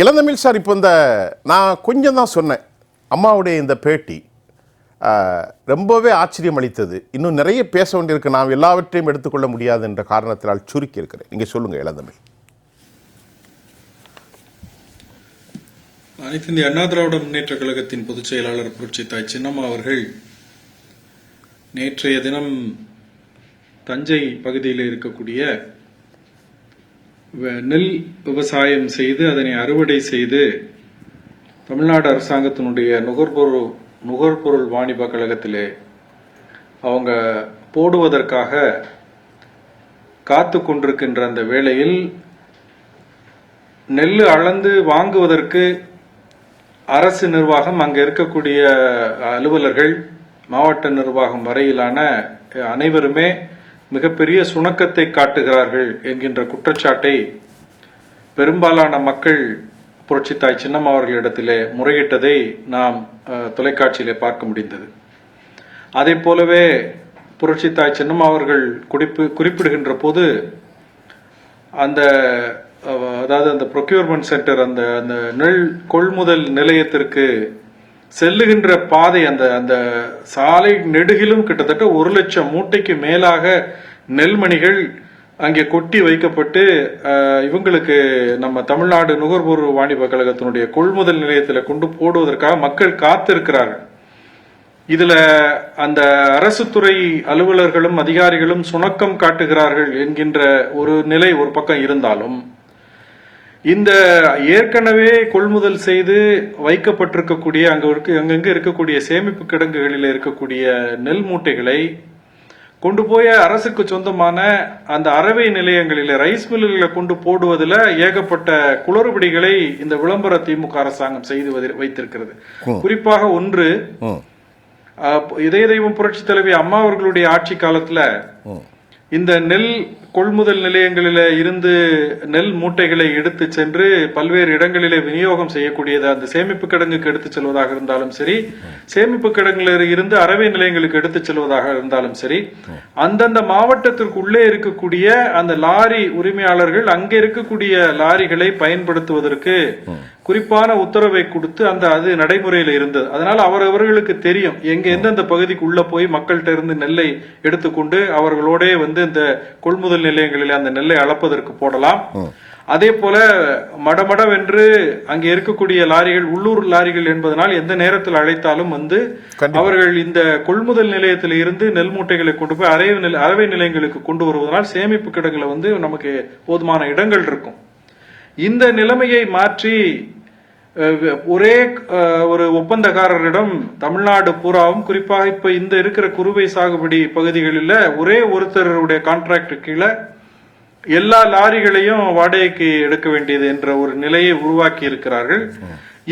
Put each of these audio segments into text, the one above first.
இளந்தமிழ் sir இப்போ இந்த நான் கொஞ்சம் தான் சொன்னேன். அம்மாவுடைய இந்த பேட்டி ரொம்பவே ஆச்சரியம் அளித்தது. இன்னும் நிறைய பேச வேண்டியிருக்கு. நாம் எல்லாவற்றையும் எடுத்துக்கொள்ள முடியாது என்ற காரணத்தினால் சுருக்கி இருக்கிறேன். நீங்கள் சொல்லுங்கள் இளந்தமிழ். அனைத்து இந்திய அண்ணா திராவிட முன்னேற்ற கழகத்தின் பொதுச் செயலாளர் புரட்சி தாய் சின்னம்மா அவர்கள் நேற்றைய தினம் தஞ்சை பகுதியில் இருக்கக்கூடிய நெல் விவசாயம் செய்து அதனை அறுவடை செய்து தமிழ்நாடு அரசாங்கத்தினுடைய நுகர்பொருள் நுகர்பொருள் வாணிப கழகத்திலே அவங்க போடுவதற்காக காத்து கொண்டிருக்கின்ற அந்த வேளையில் நெல் அளந்து வாங்குவதற்கு அரசு நிர்வாகம் அங்கே இருக்கக்கூடிய அலுவலர்கள் மாவட்ட நிர்வாகம் வரையிலான அனைவருமே மிகப்பெரிய சுணக்கத்தை காட்டுகிறார்கள் என்கின்ற குற்றச்சாட்டை பெரும்பாலான மக்கள் புரட்சித்தாய் சின்னம் அவர்களிடத்திலே முறையிட்டதை நாம் தொலைக்காட்சியிலே பார்க்க முடிந்தது. அதே போலவே புரட்சித்தாய் சின்னம்மா அவர்கள் குறிப்பு குறிப்பிடுகின்ற போது அந்த அதாவது அந்த ப்ரொக்யூர்மெண்ட் சென்டர் அந்த அந்த நெல் கொள்முதல் நிலையத்திற்கு செல்லுகின்ற பாதை அந்த அந்த சாலை நெடுகிலும் கிட்டத்தட்ட ஒரு லட்சம் மூட்டைக்கு மேலாக நெல்மணிகள் அங்கே கொட்டி வைக்கப்பட்டு இவங்களுக்கு நம்ம தமிழ்நாடு நுகர்வோர் வாணிப கழகத்தினுடைய கொள்முதல் நிலையத்தில் கொண்டு போடுவதற்காக மக்கள் காத்திருக்கிறார்கள். இதுல அந்த அரசு துறை அலுவலர்களும் அதிகாரிகளும் சுணக்கம் காட்டுகிறார்கள் என்கின்ற ஒரு நிலை ஒரு பக்கம் இருந்தாலும் இந்த ஏற்கனவே கொள்முதல் செய்து வைக்கப்பட்டிருக்கக்கூடிய அங்க இருக்க அங்கங்க இருக்கக்கூடிய சேமிப்பு கிடங்குகளில் இருக்கக்கூடிய நெல் மூட்டைகளை கொண்டு போய் அரசுக்கு சொந்தமான அந்த அரவை நிலையங்களில் ரைஸ் மில்லுகளை கொண்டு போடுவதில் ஏகப்பட்ட குளறுபடிகளை இந்த விளம்பர திமுக அரசாங்கம் செய்து வதி- வைத்திருக்கிறது. குறிப்பாக ஒன்று இதய தெய்வம் புரட்சி தலைவி அம்மா அவர்களுடைய ஆட்சி காலத்துல இந்த நெல் கொள்முதல் நிலையங்களில் இருந்து நெல் மூட்டைகளை எடுத்து சென்று பல்வேறு இடங்களிலே விநியோகம் செய்யக்கூடியது அந்த சேமிப்பு கிடங்குக்கு எடுத்து செல்வதாக இருந்தாலும் சரி சேமிப்பு கிடங்குல இருந்து அறவை நிலையங்களுக்கு எடுத்து செல்வதாக இருந்தாலும் சரி அந்தந்த மாவட்டத்திற்கு உள்ளே இருக்கக்கூடிய அந்த லாரி உரிமையாளர்கள் அங்கே இருக்கக்கூடிய லாரிகளை பயன்படுத்துவதற்கு குறிப்பான உத்தரவை கொடுத்து அந்த அது நடைமுறையில் இருந்தது. அதனால அவரவர்களுக்கு தெரியும். எங்க எந்தெந்த பகுதிக்கு உள்ள போய் மக்கள்கிட்ட இருந்து நெல்லை எடுத்துக்கொண்டு அவர்களோட வந்து இந்த கொள்முதல் நிலையங்களில் அந்த நெல்லை அளப்பதற்கு போடலாம். அதே போல மடமடவென்று அங்கே இருக்கக்கூடிய லாரிகள் உள்ளூர் லாரிகள் என்பதனால் எந்த நேரத்தில் அழைத்தாலும் வந்து. அவர்கள் இந்த கொள்முதல் நிலையத்தில் இருந்து நெல் மூட்டைகளை கொண்டு போய் அரை நில அரவை நிலையங்களுக்கு கொண்டு வருவதனால் சேமிப்பு கிடங்குல வந்து நமக்கு போதுமான இடங்கள் இருக்கும். இந்த நிலைமையை மாற்றி ஒரே ஒரு ஒப்பந்தக்காரரிடம் தமிழ்நாடு பூராவும் குறிப்பாக இப்ப இந்த இருக்கிற குறுவை சாகுபடி பகுதிகளில் ஒரே ஒருத்தருடைய கான்ட்ராக்ட் கீழே எல்லா லாரிகளையும் வாடகைக்கு எடுக்க வேண்டியது என்ற ஒரு நிலையை உருவாக்கி இருக்கிறார்கள்.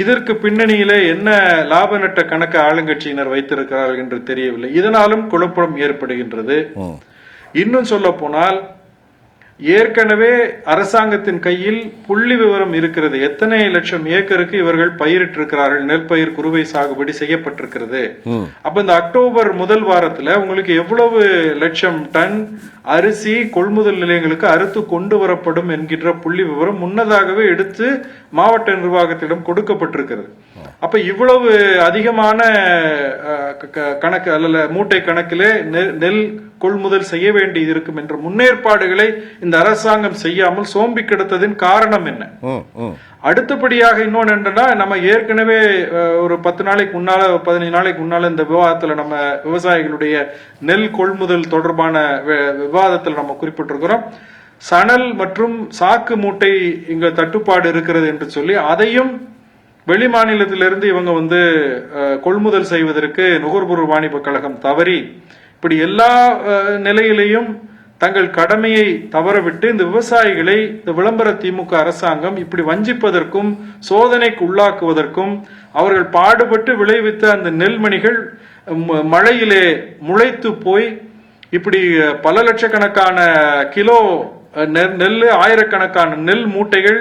இதற்கு பின்னணியிலே என்ன லாப நட்ட கணக்கு ஆளுங்கட்சியினர் வைத்திருக்கிறார்கள் என்று தெரியவில்லை. இதனாலும் குழப்பம் ஏற்படுகின்றது. இன்னும் சொல்ல போனால் ஏற்கனவே அரசாங்கத்தின் கையில் புள்ளி விவரம் இருக்கிறது. எத்தனை லட்சம் ஏக்கருக்கு இவர்கள் பயிரிட்டிருக்கிறார்கள்? நெற்பயிர் குறுவை சாகுபடி செய்யப்பட்டிருக்கிறது. அப்ப இந்த அக்டோபர் முதல் வாரத்துல உங்களுக்கு எவ்வளவு லட்சம் டன் அரிசி கொள்முதல் நிலையங்களுக்கு அறுத்து கொண்டு வரப்படும் என்கின்ற புள்ளி விவரம் முன்னதாகவே எடுத்து மாவட்ட நிர்வாகத்திடம் கொடுக்கப்பட்டிருக்கிறது. அப்ப இவ்வளவு அதிகமான கணக்கு அல்ல மூட்டை கணக்கிலே நெல் கொள்முதல் செய்ய வேண்டியது இருக்கும் என்ற முன்னேற்பாடுகளை இந்த அரசாங்கம் செய்யாமல் சோம்பி கிடத்ததின் காரணம் என்ன? அடுத்தபடியாக இன்னொன்னு என்னன்னா நம்ம ஏற்கனவே ஒரு பத்து நாளைக்கு முன்னால பதினஞ்சு நாளைக்கு முன்னால இந்த விவாதத்துல நம்ம விவசாயிகளுடைய நெல் கொள்முதல் தொடர்பான விவாதத்துல நம்ம குறிப்பிட்டிருக்கிறோம். சணல் மற்றும் சாக்கு மூட்டை இங்க தட்டுப்பாடு இருக்கிறது என்று சொல்லி அதையும் வெளி மாநிலத்திலிருந்து இவங்க வந்து கொள்முதல் செய்வதற்கு நுகர்பொருள் வாணிப கழகம் தவறி இப்படி எல்லா நிலையிலையும் தங்கள் கடமையை தவறவிட்டு இந்த விவசாயிகளை இந்த விளம்பர திமுக அரசாங்கம் இப்படி வஞ்சிப்பதற்கும் சோதனைக்கு உள்ளாக்குவதற்கும் அவர்கள் பாடுபட்டு விளைவித்த அந்த நெல்மணிகள் ம- மழையிலே முளைத்து போய் இப்படி பல லட்சக்கணக்கான கிலோ நெல் ஆயிரக்கணக்கான நெல் மூட்டைகள்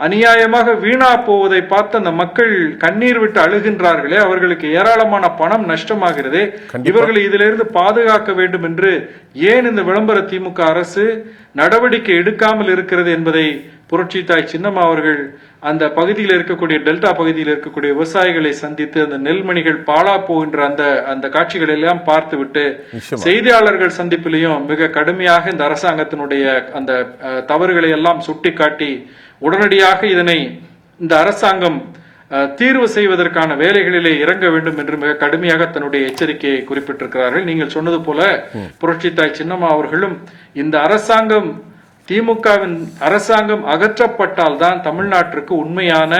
அநியாயமாக வீணா போவதை பார்த்து அந்த மக்கள் கண்ணீர் விட்டு அழுகின்றார்களே அவர்களுக்கு ஏராளமான பணம் நஷ்டமாகிறது இவர்களை இதிலிருந்து பாதுகாக்க வேண்டும் என்று ஏன் இந்த விளம்பர திமுக அரசு நடவடிக்கை எடுக்காமல் இருக்கிறது என்பதை புரட்சி தாய் சின்னம்மா அவர்கள் அந்த பகுதியில் இருக்கக்கூடிய டெல்டா பகுதியில் இருக்கக்கூடிய விவசாயிகளை சந்தித்து அந்த நெல்மணிகள் பாழா போகின்ற அந்த அந்த காட்சிகளை எல்லாம் பார்த்துவிட்டு. செய்தியாளர்கள் சந்திப்பிலையும் மிக கடுமையாக இந்த அரசாங்கத்தினுடைய அந்த தவறுகளை எல்லாம் சுட்டிக்காட்டி உடனடியாக இதனை இந்த அரசாங்கம் தீர்வு செய்வதற்கான வேலைகளிலே இறங்க வேண்டும் என்று மிக கடுமையாக தன்னுடைய எச்சரிக்கையை குறிப்பிட்டிருக்கிறார்கள். நீங்கள் சொன்னது போல புரட்சித்தாய் சின்னம்மா அவர்களும் இந்த அரசாங்கம் திமுகவின் அரசாங்கம் அகற்றப்பட்டால் தான் தமிழ்நாட்டிற்கு உண்மையான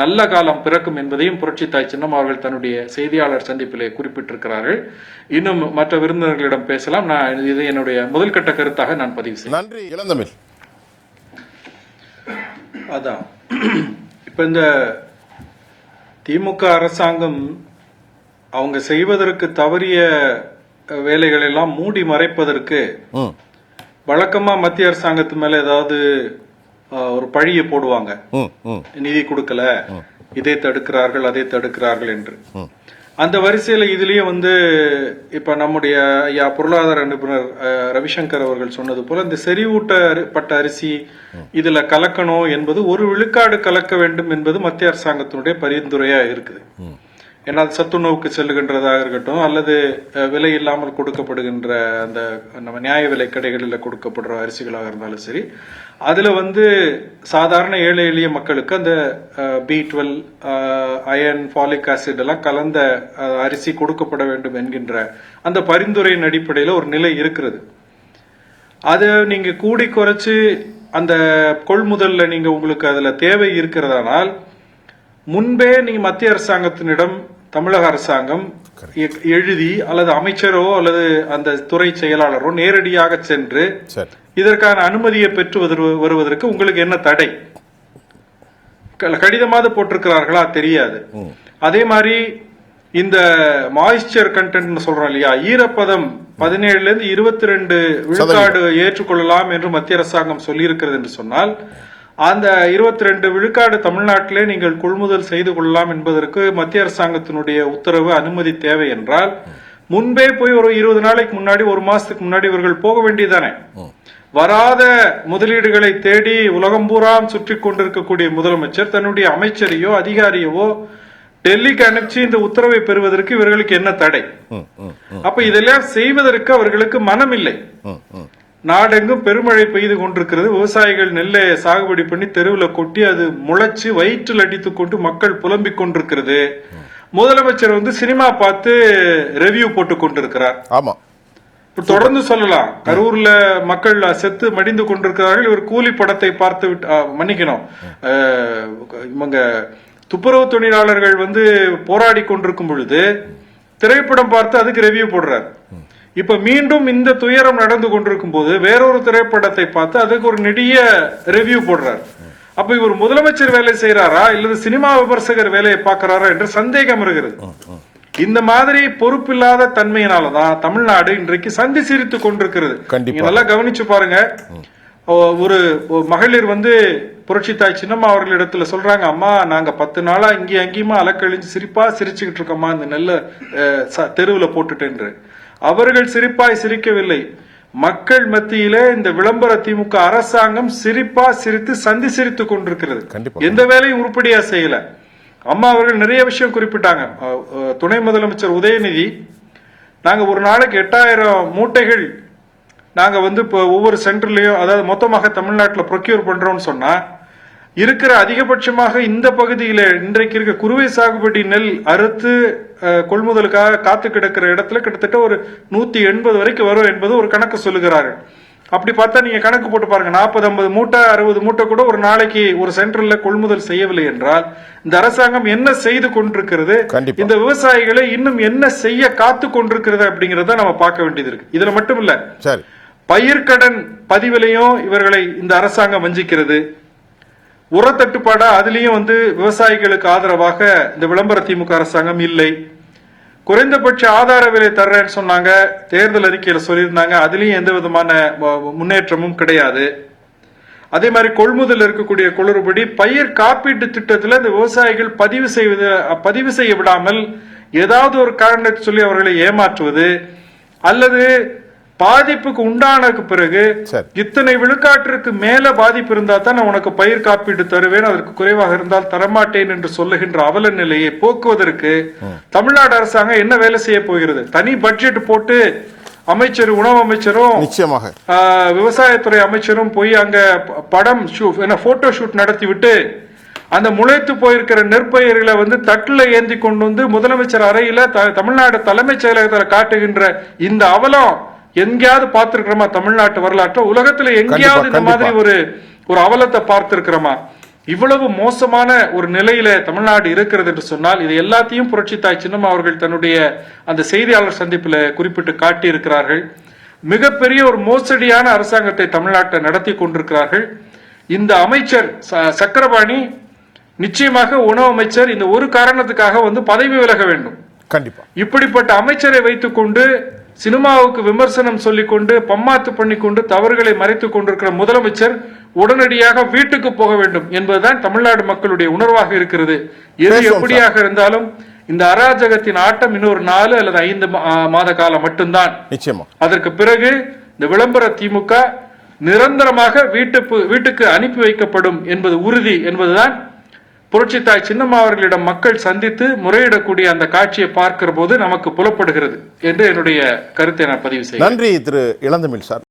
நல்ல காலம் பிறக்கும் என்பதையும் புரட்சித்தாய் சின்னம்மா அவர்கள் தன்னுடைய செய்தியாளர் சந்திப்பிலே குறிப்பிட்டிருக்கிறார்கள். இன்னும் மற்ற விருந்தினர்களிடம் பேசலாம். நான் இது என்னுடைய முதல் கட்ட கருத்தாக நான் பதிவு செய்கிறேன். நன்றி இளந்தமிழ். அதான். இப்ப இந்த திமுக அரசாங்கம் அவங்க செய்வதற்கு தவறிய வேலைகளை எல்லாம் மூடி மறைப்பதற்கு வழக்கமா மத்திய அரசாங்கத்து மேல ஏதாவது ஒரு பழியை போடுவாங்க. நிதி கொடுக்கல. இதை தடுக்கிறார்கள் அதை தடுக்கிறார்கள் என்று. அந்த வரிசையில இதுலயே வந்து இப்ப நம்முடைய ஐயா பொருளாதார நிபுணர் ரவிசங்கர் அவர்கள் சொன்னது போல இந்த செறிவூட்டப்பட்ட அரிசி இதுல கலக்கணும் என்பது ஒரு விழுக்காடு கலக்க வேண்டும் என்பது மத்திய அரசாங்கத்தினுடைய பரிந்துரையா இருக்குது. ஏன்னா அது சத்துணவுக்கு செல்லுகின்றதாக இருக்கட்டும் அல்லது விலை இல்லாமல் கொடுக்கப்படுகின்ற அந்த நம்ம நியாய விலை கடைகளில் கொடுக்கப்படுற அரிசிகளாக இருந்தாலும் சரி அதில் வந்து சாதாரண ஏழை எளிய மக்களுக்கு அந்த B twelve iron folic acid எல்லாம் கலந்த அரிசி கொடுக்கப்பட வேண்டும் என்கின்ற அந்த பரிந்துரையின் அடிப்படையில் ஒரு நிலை இருக்கிறது. அதை நீங்கள் கூடி குறைச்சி அந்த கொள்முதலில் நீங்கள் உங்களுக்கு அதில் தேவை இருக்கிறதானால் முன்பே நீங்க மத்திய அரசாங்கத்தினிடம் தமிழக அரசாங்கம் எழுதி அல்லது அமைச்சரோ அல்லது அந்த துறை செயலாளரோ நேரடியாக சென்று இதற்கான அனுமதியை பெற்று வருவ- வருவதற்கு உங்களுக்கு என்ன தடை? கடிதமாவது போட்டிருக்கிறார்களா? தெரியாது. அதே மாதிரி இந்த மாய்ஸ்சர் கண்டென்ட் சொல்றோம் இல்லையா? ஈரப்பதம் பதினேழுல இருந்து இருபத்தி ரெண்டு விழுக்காடு ஏற்றுக்கொள்ளலாம் என்று மத்திய அரசாங்கம் சொல்லியிருக்கிறது என்று சொன்னால் அந்த இருபத்தி ரெண்டு விழுக்காடு தமிழ்நாட்டிலே நீங்கள் கொள்முதல் செய்து கொள்ளலாம் என்பதற்கு மத்திய அரசாங்கத்தினுடைய உத்தரவு அனுமதி தேவை என்றால் முன்பே போய் ஒரு இருபது நாளைக்கு முன்னாடி ஒரு மாசத்துக்கு முன்னாடி இவர்கள் போக வேண்டியதானே வராத முதலீடுகளை தேடி உலகம் பூராம் சுற்றி கொண்டிருக்கக்கூடிய முதலமைச்சர் தன்னுடைய அமைச்சரையோ அதிகாரியவோ டெல்லிக்கு அனுப்பிச்சு இந்த உத்தரவை பெறுவதற்கு இவர்களுக்கு என்ன தடை? அப்ப இதெல்லாம் செய்வதற்கு அவர்களுக்கு மனம் இல்லை நாடெங்கும் பெருமழை பெய்து கொண்டிருக்கிறது. விவசாயிகள் நெல்லை சாகுபடி பண்ணி தெருவில் கொட்டி அது முளைச்சு வயிற்றில் அடித்துக் கொண்டு மக்கள் புலம்பிக் கொண்டிருக்கிறது. முதலமைச்சர் வந்து சினிமா பார்த்து ரெவ்யூ போட்டு கொண்டிருக்கிறார். இப்ப தொடர்ந்து சொல்லலாம். கரூர்ல மக்கள் செத்து மடிந்து கொண்டிருக்கிறார்கள். இவர் கூலி படத்தை பார்த்து விட்டு மன்னிக்கணும். இவங்க துப்புரவு தொழிலாளர்கள் வந்து போராடி கொண்டிருக்கும் பொழுது திரைப்படம் பார்த்து அதுக்கு ரெவ்யூ போடுறார். இப்ப மீண்டும் இந்த துயரம் நடந்து கொண்டிருக்கும் போது வேறொரு திரைப்படத்தை பார்த்து அதுக்கு ஒரு நெடிய ரெவ்யூ போடுறார். அப்ப இவர் முதலமைச்சர் வேலை செய்யறாரா இல்லது சினிமா விமர்சகர் வேலையை பார்க்கறாரா என்று சந்தேகம் இருக்கிறது இந்த மாதிரி பொறுப்பில்லாத தன்மையினாலதான் தமிழ்நாடு இன்றைக்கு சந்தி சிரித்துக் கொண்டிருக்கிறது. நல்லா கவனிச்சு பாருங்க. ஒரு மகளிர் வந்து புரட்சித்தாய் சின்னம்மா அவர்களிடத்துல சொல்றாங்க அம்மா நாங்க பத்து நாளா இங்கேயும் அங்கேயுமா அலக்கழிஞ்சு சிரிப்பா சிரிச்சுக்கிட்டு இருக்கோம்மா இந்த நெல்ல தெருவுல போட்டுட்டேன்று அவர்கள் சிரிப்பாய் சிரிக்கவில்லை. மக்கள் மத்தியிலே இந்த விளம்பர திமுக அரசாங்கம் சிரிப்பா சிரித்து சந்தி சிரித்துக் கொண்டிருக்கிறது. எந்த வேலையும் உருப்படியா செய்யல. அம்மா அவர்கள் நிறைய விஷயம் குறிப்பிட்டாங்க. துணை முதலமைச்சர் உதயநிதி நாங்க ஒரு நாளைக்கு எட்டாயிரம் மூட்டைகள் நாங்க வந்து இப்போ ஒவ்வொரு சென்டர்லயும் அதாவது மொத்தமாக தமிழ்நாட்டில் ப்ரொக்யூர் பண்றோம்னு சொன்னா இருக்கிற அதிகபட்சமாக இந்த பகுதியில இன்றைக்கு இருக்க குறுவை சாகுபடி நெல் அறுத்து கொள்முதலுக்காக காத்து கிடக்கிற இடத்துல கிட்டத்தட்ட ஒரு நூத்தி எண்பது வரைக்கும் வரும் என்பது ஒரு கணக்கு சொல்லுகிறார்கள் அப்படி பார்த்தா நீங்க கணக்கு போட்டு பாருங்க நாற்பது ஐம்பது மூட்டை அறுபது மூட்டை கூட ஒரு நாளைக்கு ஒரு சென்டர்ல கொள்முதல் செய்யவில்லை என்றால் இந்த அரசாங்கம் என்ன செய்து கொண்டிருக்கிறது. இந்த விவசாயிகளை இன்னும் என்ன செய்ய காத்து கொண்டிருக்கிறது அப்படிங்கறத நம்ம பார்க்க வேண்டியது இருக்கு. இதுல மட்டும் இல்ல சரி. பயிர்க்கடன் பதிவிலையும் இவர்களை இந்த அரசாங்கம் வஞ்சிக்கிறது. உரத்தட்டுப்பாடா அதுலயும் வந்து விவசாயிகளுக்கு ஆதரவாக இந்த விளம்பர திமுக அரசாங்கம் இல்லை. குறைந்தபட்ச ஆதார விலை தர்றேன்னு சொன்னாங்க. தேர்தல் அறிக்கையில சொல்லியிருந்தாங்க. அதுலயும் எந்த விதமான முன்னேற்றமும் கிடையாது. அதே மாதிரி கொள்முதல் இருக்கக்கூடிய குளறுபடி பயிர் காப்பீட்டு திட்டத்தில் இந்த விவசாயிகள் பதிவு செய்வது பதிவு செய்ய விடாமல் ஏதாவது ஒரு காரணத்தை சொல்லி அவர்களை ஏமாற்றுவது அல்லது பாதிப்புக்கு உண்டானதுக்கு பிறகு. இத்தனை விழுக்காட்டிற்கு மேல பாதிப்பு இருந்தா தான் நான் உனக்கு பயிர் காப்பீடு தருவேன் அதற்கு குறைவாக இருந்தால் தரமாட்டேன் என்று சொல்லுகின்ற அவல நிலையை போக்குவதற்கு தமிழ்நாடு அரசாங்கம் என்ன வேலை செய்ய போகிறது? தனி பட்ஜெட் போட்டு அமைச்சர் உணவு அமைச்சரும் நிச்சயமாக. விவசாயத்துறை அமைச்சரும் போய் அங்க படம் போட்டோ ஷூட் நடத்தி விட்டு அந்த முளைத்து போயிருக்கிற நெற்பயிர்களை வந்து தட்டுல ஏந்தி கொண்டு வந்து முதலமைச்சர் அறையில தமிழ்நாடு தலைமைச் செயலகத்தில் காட்டுகின்ற இந்த அவலம் எங்கேயாவது பார்த்திருக்கிறோமா? தமிழ்நாட்டு வரலாற்று? உலகத்துல எங்கேயாவது இந்த. மாதிரி ஒரு ஒரு அவலத்தை பார்த்திருக்கிறோமா? இவ்வளவு மோசமான ஒரு நிலையில தமிழ்நாடு இருக்கிறது என்று சொன்னால் இது எல்லாத்தையும் புரட்சி தாய் சின்னம்மா அவர்கள் தன்னுடைய அந்த செய்தியாளர் சந்திப்பில் குறிப்பிட்டு காட்டி இருக்கிறார்கள் மிகப்பெரிய ஒரு மோசடியான அரசாங்கத்தை தமிழ்நாட்டை நடத்தி கொண்டிருக்கிறார்கள். இந்த அமைச்சர் சக்கரபாணி நிச்சயமாக உணவு அமைச்சர் இந்த ஒரு காரணத்துக்காக வந்து பதவி விலக வேண்டும். கண்டிப்பா. இப்படிப்பட்ட அமைச்சரை வைத்துக்கொண்டு சினிமாவுக்கு விமர்சனம் சொல்லிக்கொண்டு பம்மாத்து பண்ணிக்கொண்டு தவறுகளை மறைத்துக் கொண்டிருக்கிற முதலமைச்சர் உடனடியாக வீட்டுக்கு போக வேண்டும் என்பதுதான் தமிழ்நாடு மக்களுடைய உணர்வாக இருக்கிறது. எது எப்படியாக இருந்தாலும் இந்த அராஜகத்தின் ஆட்டம் இன்னொரு நாலு அல்லது ஐந்து மாத காலம் மட்டும்தான். நிச்சயமா. அதற்கு பிறகு இந்த விளம்பர திமுக நிரந்தரமாக வீட்டு வீட்டுக்கு அனுப்பி வைக்கப்படும் என்பது உறுதி என்பதுதான் புரட்சித்தாய் சின்னம்மா அவர்களிடம் மக்கள் சந்தித்து முறையிடக்கூடிய அந்த காட்சியை பார்க்கிற போது நமக்கு புலப்படுகிறது என்று என்னுடைய கருத்தை நான் பதிவு செய்கிறேன். நன்றி திரு இளந்தமிழ் சார்.